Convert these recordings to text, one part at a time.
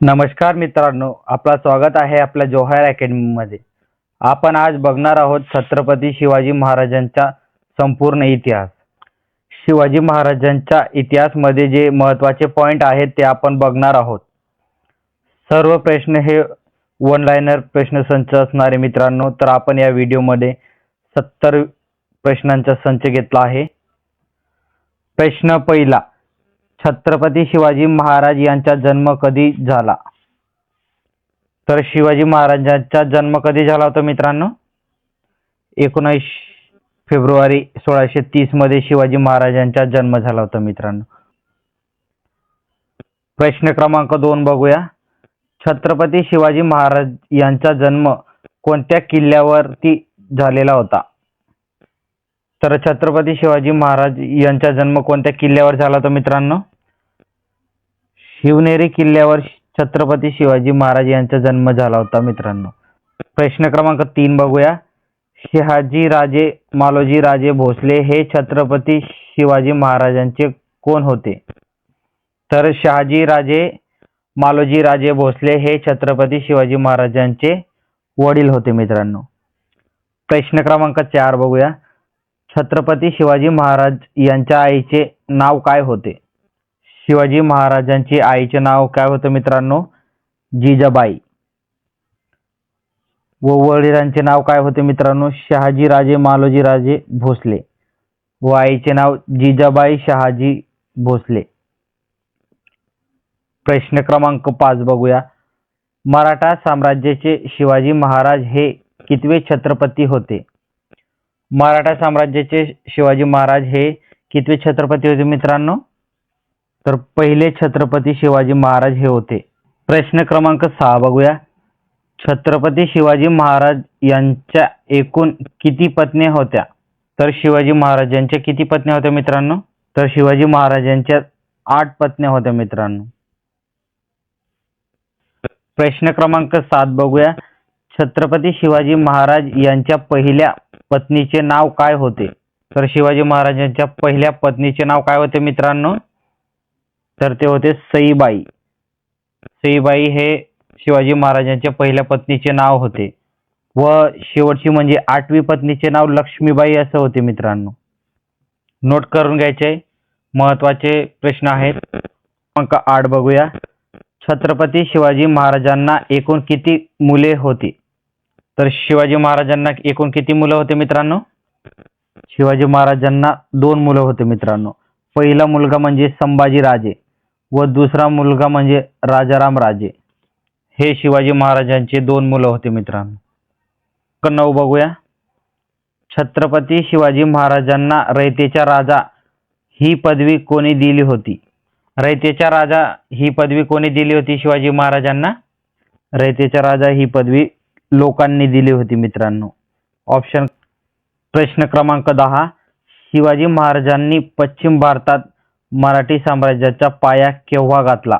नमस्कार मित्रांनो आपला स्वागत आहे आपल्या जोहार अकॅडमीमध्ये. आपण आज बघणार आहोत छत्रपती शिवाजी महाराजांचा संपूर्ण इतिहास. शिवाजी महाराजांच्या इतिहासमध्ये जे महत्त्वाचे पॉईंट आहेत ते आपण बघणार आहोत. सर्व प्रश्न हे वन लाईनर प्रश्नसंच संच असणारे मित्रांनो तर आपण या व्हिडिओमध्ये सत्तर प्रश्नांचा संच घेतला आहे. प्रश्न पहिला छत्रपती शिवाजी महाराज यांचा जन्म कधी झाला? तर शिवाजी महाराजांचा जन्म कधी झाला होता मित्रांनो? एकोणीस फेब्रुवारी सोळाशे तीसमध्ये शिवाजी महाराजांचा जन्म झाला होता मित्रांनो. प्रश्न क्रमांक दोन बघूया. छत्रपती शिवाजी महाराज यांचा जन्म कोणत्या किल्ल्यावरती झालेला होता? तर छत्रपती शिवाजी महाराज यांचा जन्म कोणत्या किल्ल्यावर झाला होता मित्रांनो? शिवनेरी किल्ल्यावर छत्रपती शिवाजी महाराज यांचा जन्म झाला होता मित्रांनो. प्रश्न क्रमांक तीन बघूया. शहाजी राजे मालोजी राजे भोसले हे छत्रपती शिवाजी महाराजांचे कोण होते? तर शहाजी राजे मालोजी राजे भोसले हे छत्रपती शिवाजी महाराजांचे वडील होते मित्रांनो. प्रश्न क्रमांक चार बघूया. छत्रपती शिवाजी महाराज यांच्या आईचे नाव काय होते? शिवाजी महाराजांची आईचे नाव काय होतं मित्रांनो? जिजाबाई. व वडिलांचे नाव काय होते मित्रांनो? शहाजी राजे मालोजी राजे भोसले. व आईचे नाव जिजाबाई शहाजी भोसले. प्रश्न क्रमांक पाच बघूया. मराठा साम्राज्याचे शिवाजी महाराज हे कितवे छत्रपती होते? मराठा साम्राज्याचे शिवाजी महाराज हे कितवे छत्रपती होते मित्रांनो? तर पहिले छत्रपती शिवाजी महाराज हे होते. प्रश्न क्रमांक सहा बघूया. छत्रपती शिवाजी महाराज यांच्या एकूण किती पत्नी होत्या? तर शिवाजी महाराजांच्या किती पत्नी होत्या मित्रांनो? तर शिवाजी महाराजांच्या आठ पत्न्या होत्या मित्रांनो. प्रश्न क्रमांक सात बघूया. छत्रपती शिवाजी महाराज यांच्या पहिल्या पत्नीचे नाव काय होते? तर शिवाजी महाराजांच्या पहिल्या पत्नीचे नाव काय होते मित्रांनो? तर ते होते सईबाई. सईबाई हे शिवाजी महाराजांच्या पहिल्या पत्नीचे नाव होते. व शेवटची म्हणजे आठवी पत्नीचे नाव लक्ष्मीबाई असं होते मित्रांनो. नोट करून घ्यायचे. महत्त्वाचे प्रश्न आहेत. क्रमांक आठ बघूया. छत्रपती शिवाजी महाराजांना एकूण किती मुले होती? तर शिवाजी महाराजांना एकूण किती मुलं होते मित्रांनो? शिवाजी महाराजांना दोन मुलं होते मित्रांनो. पहिला मुलगा म्हणजे संभाजी राजे व दुसरा मुलगा म्हणजे राजाराम राजे. हे शिवाजी महाराजांचे दोन मुलं होते मित्रांनो. नऊ बघूया. छत्रपती शिवाजी महाराजांना रयतेचा राजा ही पदवी कोणी दिली होती? रयतेचा राजा ही पदवी कोणी दिली होती शिवाजी महाराजांना? रयतेचा राजा ही पदवी लोकांनी दिली होती मित्रांनो. ऑप्शन प्रश्न क्रमांक दहा. शिवाजी महाराजांनी पश्चिम भारतात मराठी साम्राज्याचा पाया केव्हा घातला?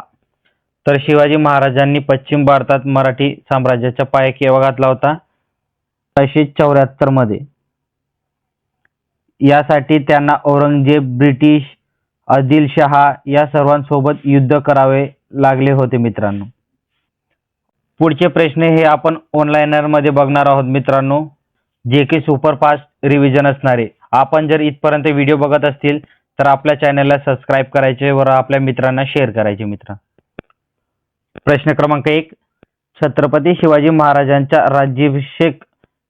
तर शिवाजी महाराजांनी पश्चिम भारतात मराठी साम्राज्याचा पाया केव्हा घातला होता? अठराशे चौऱ्याहत्तरमध्ये. यासाठी त्यांना औरंगजेब ब्रिटिश आदिलशहा या सर्वांसोबत युद्ध करावे लागले होते मित्रांनो. पुढचे प्रश्न हे आपण ऑनलाईनरमध्ये बघणार आहोत मित्रांनो. जे की सुपरफास्ट रिव्हिजन असणारे. आपण जर इथपर्यंत व्हिडिओ बघत असतील तर आपल्या चॅनलला सबस्क्राईब करायचे व आपल्या मित्रांना शेअर करायचे मित्र. प्रश्न क्रमांक एक. छत्रपती शिवाजी महाराजांचा राज्याभिषेक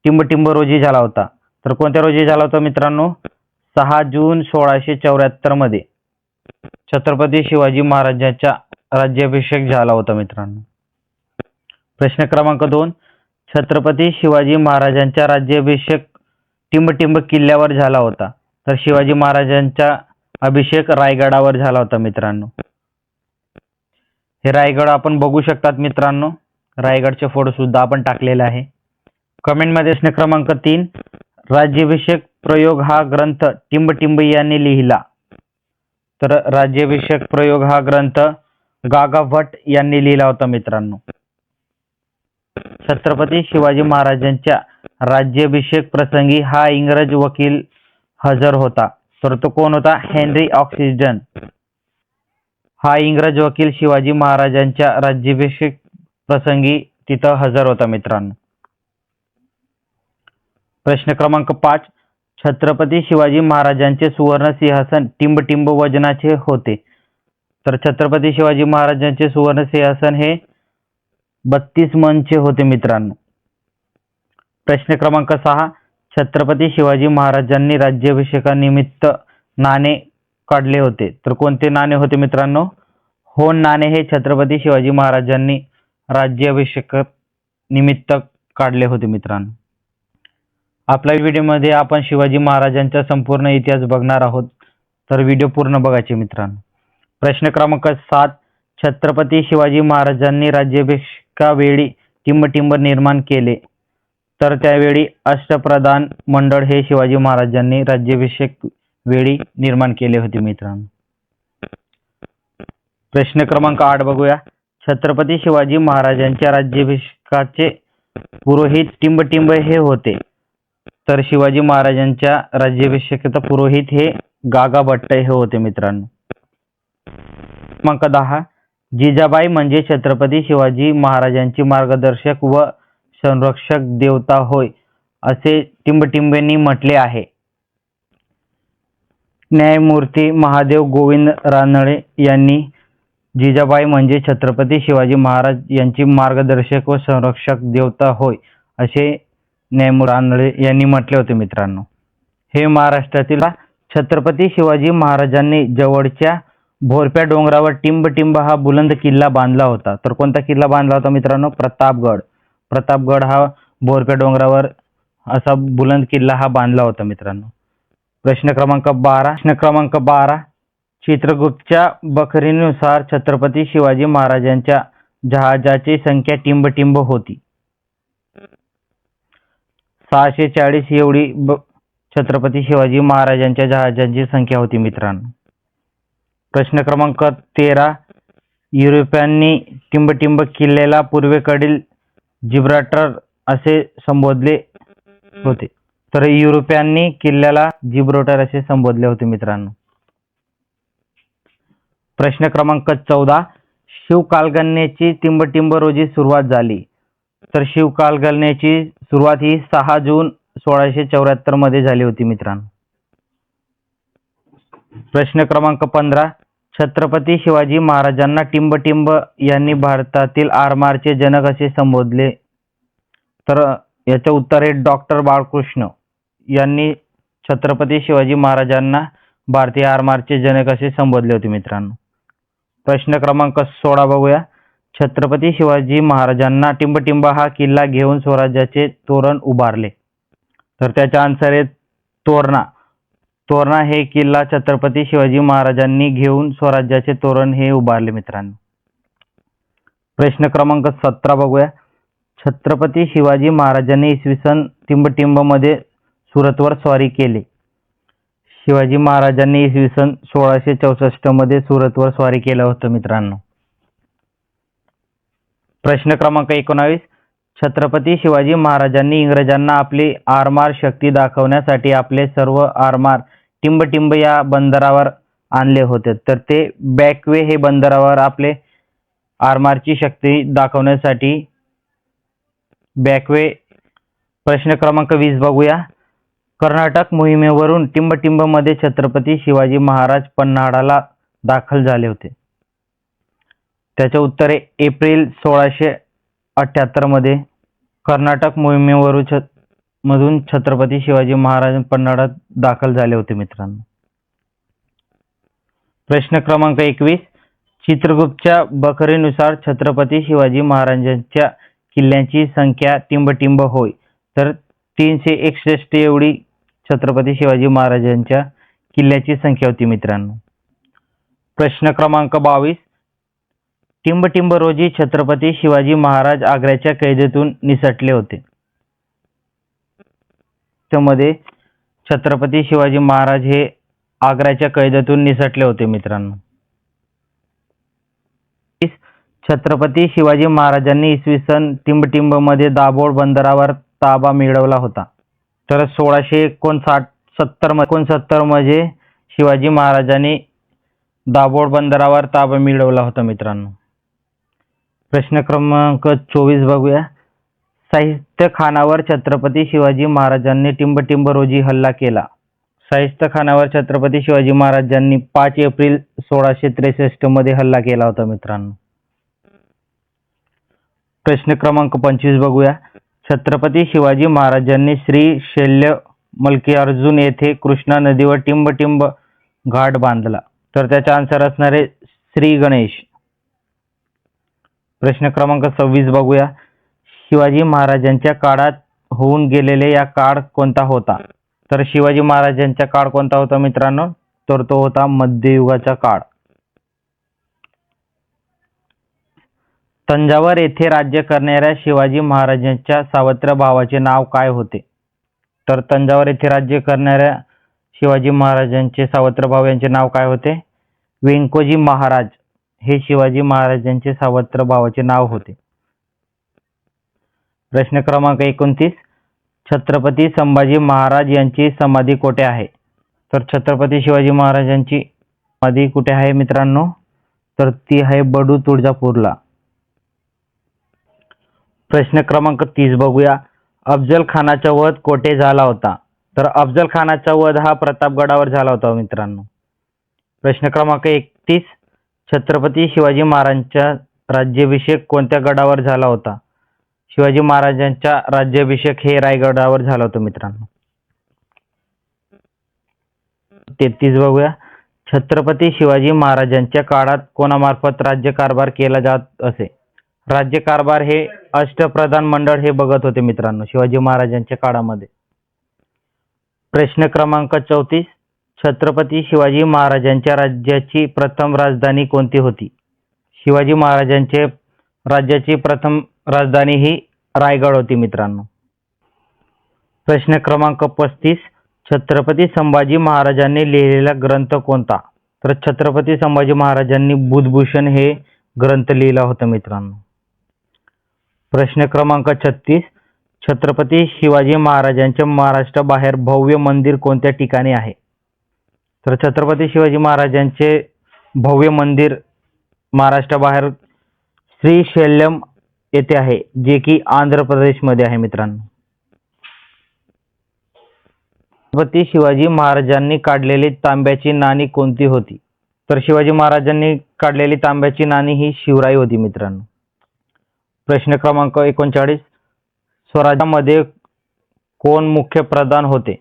टिंबटिंब रोजी झाला होता. तर कोणत्या रोजी झाला होता मित्रांनो? सहा जून सोळाशे चौऱ्याहत्तरमध्ये. छत्रपती शिवाजी महाराजांचा राज्याभिषेक झाला होता मित्रांनो. प्रश्न क्रमांक दोन. छत्रपती शिवाजी महाराजांचा राज्याभिषेक टिंबटिंब किल्ल्यावर झाला होता. तर शिवाजी महाराजांचा अभिषेक रायगडावर झाला होता मित्रांनो. हे रायगड आपण बघू शकतात मित्रांनो. रायगडचे फोटो सुद्धा आपण टाकलेले आहे. कमेंटमध्ये प्रश्न क्रमांक तीन. राज्याभिषेक प्रयोग हा ग्रंथ टिंबटिंब यांनी लिहिला. तर राज्याभिषेक प्रयोग हा ग्रंथ गागा भट यांनी लिहिला होता मित्रांनो. छत्रपती शिवाजी महाराजांच्या राज्याभिषेक प्रसंगी हा इंग्रज वकील हजर होता. तर तो कोण होता? Henry Oxenden. हा इंग्रज वकील शिवाजी महाराजांच्या राज्याभिषेक प्रसंगी तिथं हजर होता मित्रांनो. प्रश्न क्रमांक पाच. छत्रपती शिवाजी महाराजांचे सुवर्ण सिंहासन टिंबटिंब वजनाचे होते. तर छत्रपती शिवाजी महाराजांचे सुवर्ण सिंहासन हे बत्तीस मनचे होते मित्रांनो. प्रश्न क्रमांक सहा छत्रपती शिवाजी महाराजांनी राज्याभिषेकानिमित्त नाणे काढले होते. तर कोणते नाणे होते मित्रांनो? होन नाणे हे छत्रपती शिवाजी महाराजांनी राज्याभिषेक निमित्त काढले होते मित्रांनो. आपल्या व्हिडिओमध्ये आपण शिवाजी महाराजांचा संपूर्ण इतिहास बघणार आहोत. तर व्हिडिओ पूर्ण बघायचे मित्रांनो. प्रश्न क्रमांक सात छत्रपती शिवाजी महाराजांनी राज्याभिषेक वेळी टिंबटिंब निर्माण केले. तर त्यावेळी अष्टप्रधान मंडळ हे शिवाजी महाराजांनी राज्याभिषेक वेळी निर्माण केले होते मित्रांनो. प्रश्न क्रमांक आठ बघूया. छत्रपती शिवाजी महाराजांच्या राज्याभिषेकाचे पुरोहित टिंबटिंब हे होते. तर शिवाजी महाराजांच्या राज्याभिषेकाचा पुरोहित हे गागा भट्ट हे होते मित्रांनो. क्रमांक दहा. जिजाबाई म्हणजे छत्रपती शिवाजी महाराजांची मार्गदर्शक व संरक्षक देवता होय असे टिंबटिंबेंनी म्हटले आहे. न्यायमूर्ती महादेव गोविंद रानडे यांनी जिजाबाई म्हणजे छत्रपती शिवाजी महाराज यांची मार्गदर्शक व संरक्षक देवता होय असे न्यायमूर्ती रानडे यांनी म्हटले होते मित्रांनो. हे महाराष्ट्रातील छत्रपती शिवाजी महाराजांनी जवळच्या भोरप्या डोंगरावर टिंबटिंब हा बुलंद किल्ला बांधला होता. तर कोणता किल्ला बांधला होता मित्रांनो? प्रतापगड. प्रतापगड हा भोरप्या डोंगरावर असा बुलंद किल्ला हा बांधला होता मित्रांनो. प्रश्न क्रमांक बारा. प्रश्न क्रमांक बारा. चित्रगुप्तच्या बखरीनुसार छत्रपती शिवाजी महाराजांच्या जहाजाची संख्या टिंबटिंब होती. सहाशे चाळीस एवढी छत्रपती शिवाजी महाराजांच्या जहाजांची संख्या होती मित्रांनो. प्रश्न क्रमांक तेरा. युरोपियांनी टिंबटिंब किल्ल्याला पूर्वेकडील जिब्राटर असे संबोधले होते. तर युरोपियांनी किल्ल्याला जिब्रोटर असे संबोधले होते मित्रांनो. प्रश्न क्रमांक चौदा. शिवकालगणनेची टिंबटिंब रोजी सुरुवात झाली. तर शिवकालगणनेची सुरुवात ही सहा जून सोळाशे चौऱ्याहत्तरमध्ये झाली होती मित्रांनो. प्रश्न क्रमांक पंधरा. छत्रपती शिवाजी महाराजांना टिंबटिंब यांनी भारतातील आरमारचे जनक असे संबोधले. तर याचं उत्तर आहे डॉक्टर बाळकृष्ण यांनी छत्रपती शिवाजी महाराजांना भारतीय आरमारचे जनक असे संबोधले होते मित्रांनो. प्रश्न क्रमांक सोळा बघूया. छत्रपती शिवाजी महाराजांना टिंबटिंब हा किल्ला घेऊन स्वराज्याचे तोरण उभारले. तर त्याच्या आन्सर आहे तोरणा. तोरणा हे किल्ला छत्रपती शिवाजी महाराजांनी घेऊन स्वराज्याचे तोरण हे उभारले मित्रांनो. प्रश्न क्रमांक सतरा बघूया. छत्रपती शिवाजी महाराजांनी इसवी सन टिंबटिंबमध्ये सुरतवर स्वारी केले. शिवाजी महाराजांनी इसवी सन सोळाशे चौसष्टमध्ये सुरतवर स्वारी केलं होतं मित्रांनो. प्रश्न क्रमांक एकोणावीस. छत्रपती शिवाजी महाराजांनी इंग्रजांना आपली आरमार शक्ती दाखवण्यासाठी आपले सर्व आरमार टिंबटिंब या बंदरावर आणले होते. तर ते बॅकवे हे बंदरावर आपले आरमारची शक्ती दाखवण्यासाठी बॅकवे प्रश्न क्रमांक वीस बघूया. कर्नाटक मोहिमेवरून टिंबटिंबमध्ये छत्रपती शिवाजी महाराज पन्हाळाला दाखल झाले होते. त्याचे उत्तर एप्रिल सोळाशे अठ्याहत्तरमध्ये कर्नाटक मोहिमेवरून छ मधून छत्रपती शिवाजी महाराज पन्हाळात दाखल झाले होते मित्रांनो. प्रश्न क्रमांक एकवीस. चित्रगुप्तच्या बखरीनुसार छत्रपती शिवाजी महाराजांच्या किल्ल्यांची संख्या टिंबटिंब होय. तर तीनशे एकसष्ट एवढी छत्रपती शिवाजी महाराजांच्या किल्ल्याची संख्या होती मित्रांनो. प्रश्न क्रमांक बावीस. टिंबटिंब रोजी छत्रपती शिवाजी महाराज आग्र्याच्या कैदेतून निसटले होते. मध्ये छत्रपती शिवाजी महाराज हे आग्र्याच्या कैदेतून निसटले होते मित्रांनो. छत्रपती शिवाजी महाराजांनी इसवी सन टिंबटिंबमध्ये दाभोळ बंदरावर ताबा मिळवला होता. तर सोळाशे एकोणसाठ सत्तर एकोणसत्तरमध्ये शिवाजी महाराजांनी दाभोळ बंदरावर ताबा मिळवला होता मित्रांनो. प्रश्न क्रमांक चोवीस बघूया. साहित्य खानावर छत्रपती शिवाजी महाराजांनी टिंबटिंब रोजी हल्ला केला. साहित्य खानावर छत्रपती शिवाजी महाराजांनी पाच एप्रिल सोळाशे त्रेसष्टमध्ये हल्ला केला होता मित्रांनो. प्रश्न क्रमांक पंचवीस बघूया. छत्रपती शिवाजी महाराजांनी श्री शैल्य मल्लिकार्जुन येथे कृष्णा नदीवर टिंबटिंब घाट बांधला. तर त्याचा आन्सर असणारे श्री गणेश. प्रश्न क्रमांक सव्वीस बघूया. शिवाजी महाराजांच्या काळात होऊन गेलेले या काळ कोणता होता? तर शिवाजी महाराजांचा काळ कोणता होता मित्रांनो? तर तो होता मध्ययुगाचा काळ. तंजावर येथे राज्य करणाऱ्या शिवाजी महाराजांच्या सावत्र भावाचे नाव काय होते? तर तंजावर येथे राज्य करणाऱ्या शिवाजी महाराजांचे सावत्र भाव यांचे नाव काय होते? वेंकोजी महाराज हे शिवाजी महाराजांचे सावत्र भावाचे नाव होते. प्रश्न क्रमांक एकोणतीस. छत्रपती संभाजी महाराज यांची समाधी कोठे आहे? तर छत्रपती शिवाजी महाराजांची समाधी कुठे आहे मित्रांनो? तर ती आहे बडू तुळजापूरला. प्रश्न क्रमांक तीस बघूया. अफजल खानाचा वध कोठे झाला होता? तर अफजल खानाचा वध हा प्रतापगडावर झाला होता मित्रांनो. प्रश्न क्रमांक एकतीस. छत्रपती शिवाजी महाराजांचा राज्याभिषेक कोणत्या गडावर झाला होता? शिवाजी महाराजांचा राज्याभिषेक हे रायगडावर झाला होता मित्रांनो. तेहतीस बघूया. छत्रपती शिवाजी महाराजांच्या काळात कोणामार्फत राज्यकारभार केला जात असे? राज्यकारभार हे अष्टप्रधान मंडळ हे बघत होते मित्रांनो शिवाजी महाराजांच्या काळामध्ये. प्रश्न क्रमांक चौतीस. छत्रपती शिवाजी महाराजांच्या राज्याची प्रथम राजधानी कोणती होती? शिवाजी महाराजांचे राज्याची प्रथम राजधानी ही रायगड होती मित्रांनो. प्रश्न क्रमांक पस्तीस छत्रपती संभाजी महाराजांनी लिहिलेला ग्रंथ कोणता? तर छत्रपती संभाजी महाराजांनी बुधभूषण हे ग्रंथ लिहिला होता मित्रांनो. प्रश्न क्रमांक छत्तीस छत्रपती शिवाजी महाराजांच्या महाराष्ट्राबाहेर भव्य मंदिर कोणत्या ठिकाणी आहे? तर छत्रपती शिवाजी महाराजांचे भव्य मंदिर महाराष्ट्राबाहेर श्रीशैल्यम येथे आहे जे की आंध्र प्रदेशमध्ये आहे मित्रांनो. छत्रपती शिवाजी महाराजांनी काढलेली तांब्याची नाणी कोणती होती? तर शिवाजी महाराजांनी काढलेली तांब्याची नाणी ही शिवराई होती मित्रांनो. प्रश्न क्रमांक एकोणचाळीस. स्वराज्यामध्ये कोण मुख्य प्रधान होते?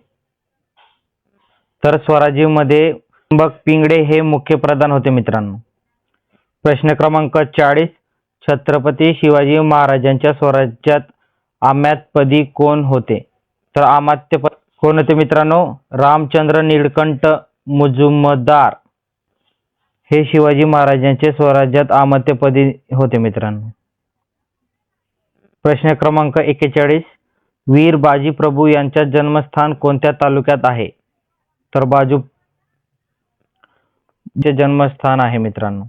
तर स्वराज्यामध्ये त्र्यंबक हे मुख्य प्रधान होते मित्रांनो. प्रश्न क्रमांक चाळीस. छत्रपती शिवाजी महाराजांच्या स्वराज्यात आम्यातपदी कोण होते? तर अमात्य कोण होते मित्रांनो? रामचंद्र निळकंठ मुजुमदार. हे शिवाजी महाराजांचे स्वराज्यात अमात्यपदी होते मित्रांनो. प्रश्न क्रमांक एकेचाळीस वीर बाजी प्रभू यांच्या जन्मस्थान कोणत्या तालुक्यात आहे? तर बाजू चे जन्मस्थान आहे मित्रांनो.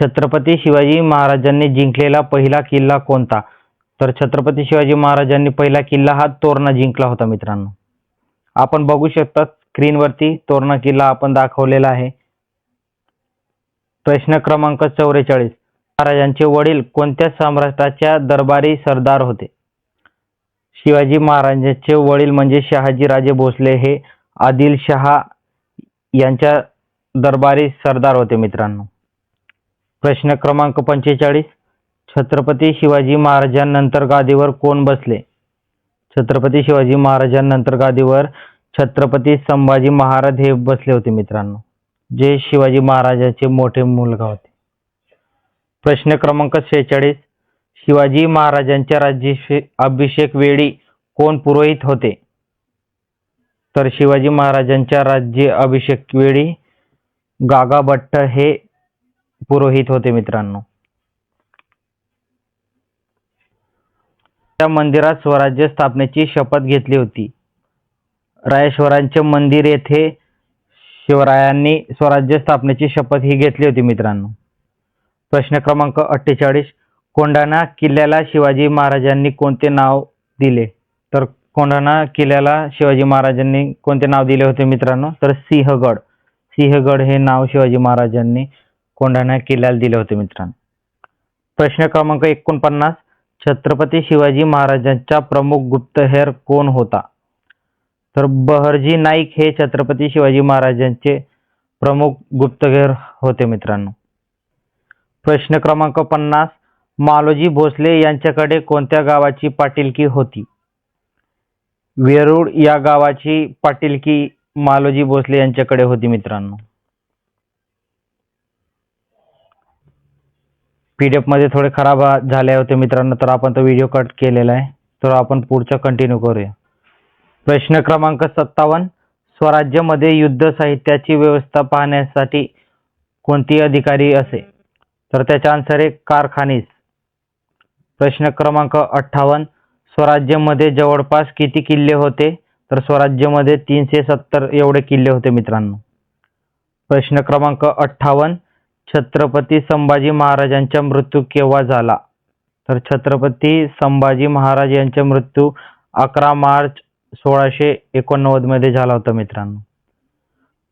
छत्रपती शिवाजी महाराजांनी जिंकलेला पहिला किल्ला कोणता? तर छत्रपती शिवाजी महाराजांनी पहिला किल्ला हा तोरणा जिंकला होता मित्रांनो. आपण बघू शकता स्क्रीनवरती तोरणा किल्ला आपण दाखवलेला आहे. प्रश्न क्रमांक चौवेचाळीस. महाराजांचे वडील कोणत्या सम्राटाच्या दरबारी सरदार होते? शिवाजी महाराजांचे वडील म्हणजे शहाजी राजे भोसले हे आदिलशहा यांच्या दरबारी सरदार होते मित्रांनो. प्रश्न क्रमांक पंचेचाळीस. छत्रपती शिवाजी महाराजांनंतर गादीवर कोण बसले? छत्रपती शिवाजी महाराजांनंतर गादीवर छत्रपती संभाजी महाराज हे बसले होते मित्रांनो. जे शिवाजी महाराजांचे मोठे मुलगा होते. प्रश्न क्रमांक शेहेचाळीस. शिवाजी महाराजांच्या राज्य अभिषेक वेळी कोण पुरोहित होते? तर शिवाजी महाराजांच्या राज्य अभिषेक वेळी गागा भट्ट हे पुरोहित होते मित्रांनो. त्या मंदिरात स्वराज्य स्थापनेची शपथ घेतली होती. रायश्वरांचे मंदिर येथे शिवरायांनी स्वराज्य स्थापनेची शपथ ही घेतली होती मित्रांनो. प्रश्न क्रमांक अठ्ठेचाळीस कोंढाणा किल्ल्याला शिवाजी महाराजांनी कोणते नाव दिले? तर कोंढाणा किल्ल्याला शिवाजी महाराजांनी कोणते नाव दिले होते मित्रांनो? तर सिंहगड. सिंहगड हे नाव शिवाजी महाराजांनी कोंढाणा किल्ल्याला दिले होते मित्रांनो. प्रश्न क्रमांक एकोणपन्नास छत्रपती शिवाजी महाराजांचा प्रमुख गुप्तहेर कोण होता? तर बहरजी नाईक हे छत्रपती शिवाजी महाराजांचे प्रमुख गुप्तहेर होते मित्रांनो. प्रश्न क्रमांक पन्नास मालोजी भोसले यांच्याकडे कोणत्या गावाची पाटीलकी होती? वेरूळ या गावाची पाटीलकी मालोजी भोसले यांच्याकडे होती मित्रांनो. पीडीएफमध्ये थोडे खराब झाले होते मित्रांनो तर आपण तो व्हिडिओ कट केलेला आहे. तर आपण पुढचा कंटिन्यू करूया. प्रश्न क्रमांक सत्तावन्न स्वराज्यामध्ये युद्ध साहित्याची व्यवस्था पाहण्यासाठी कोणती अधिकारी असे? तर त्याचा आन्सर आहे कारखानीस. प्रश्न क्रमांक अठ्ठावन्न स्वराज्यामध्ये जवळपास किती किल्ले होते? तर स्वराज्यामध्ये तीनशे सत्तर एवढे किल्ले होते मित्रांनो. प्रश्न क्रमांक अठ्ठावन्न छत्रपती संभाजी महाराजांचा मृत्यू केव्हा झाला? तर छत्रपती संभाजी महाराज यांचा मृत्यू अकरा मार्च सोळाशे एकोणनव्वदमध्ये झाला होता मित्रांनो.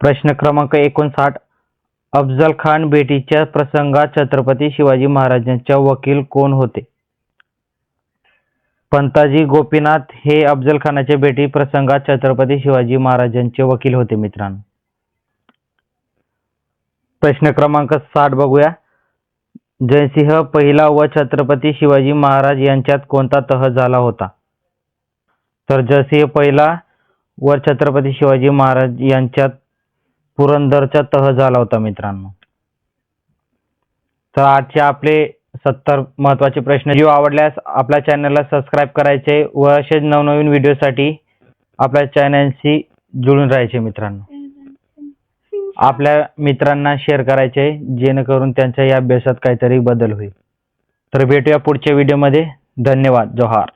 प्रश्न क्रमांक एकोणसाठ अफजल खान भेटीच्या प्रसंगात छत्रपती शिवाजी महाराजांच्या वकील कोण होते? पंताजी गोपीनाथ हे अफजल खानाच्या भेटी प्रसंगात छत्रपती शिवाजी महाराजांचे वकील होते मित्रांनो. प्रश्न क्रमांक साठ बघूया. जयसिंह पहिला व छत्रपती शिवाजी महाराज यांच्यात कोणता तह झाला होता? तर जयसिंह पहिला व छत्रपती शिवाजी महाराज यांच्यात पुरंदरचा तह झाला होता मित्रांनो. तर आजचे आपले सत्तर महत्त्वाचे प्रश्न जीव आवडल्यास आपल्या चॅनलला सबस्क्राईब करायचे व असेच नवनवीन व्हिडिओसाठी आपल्या चॅनलशी जुळून राहायचे मित्रांनो. आपल्या मित्रांना शेअर करायचे जेणेकरून त्यांच्या या अभ्यासात काहीतरी बदल होईल. तर भेटूया पुढच्या व्हिडिओमध्ये धन्यवाद. जोहार.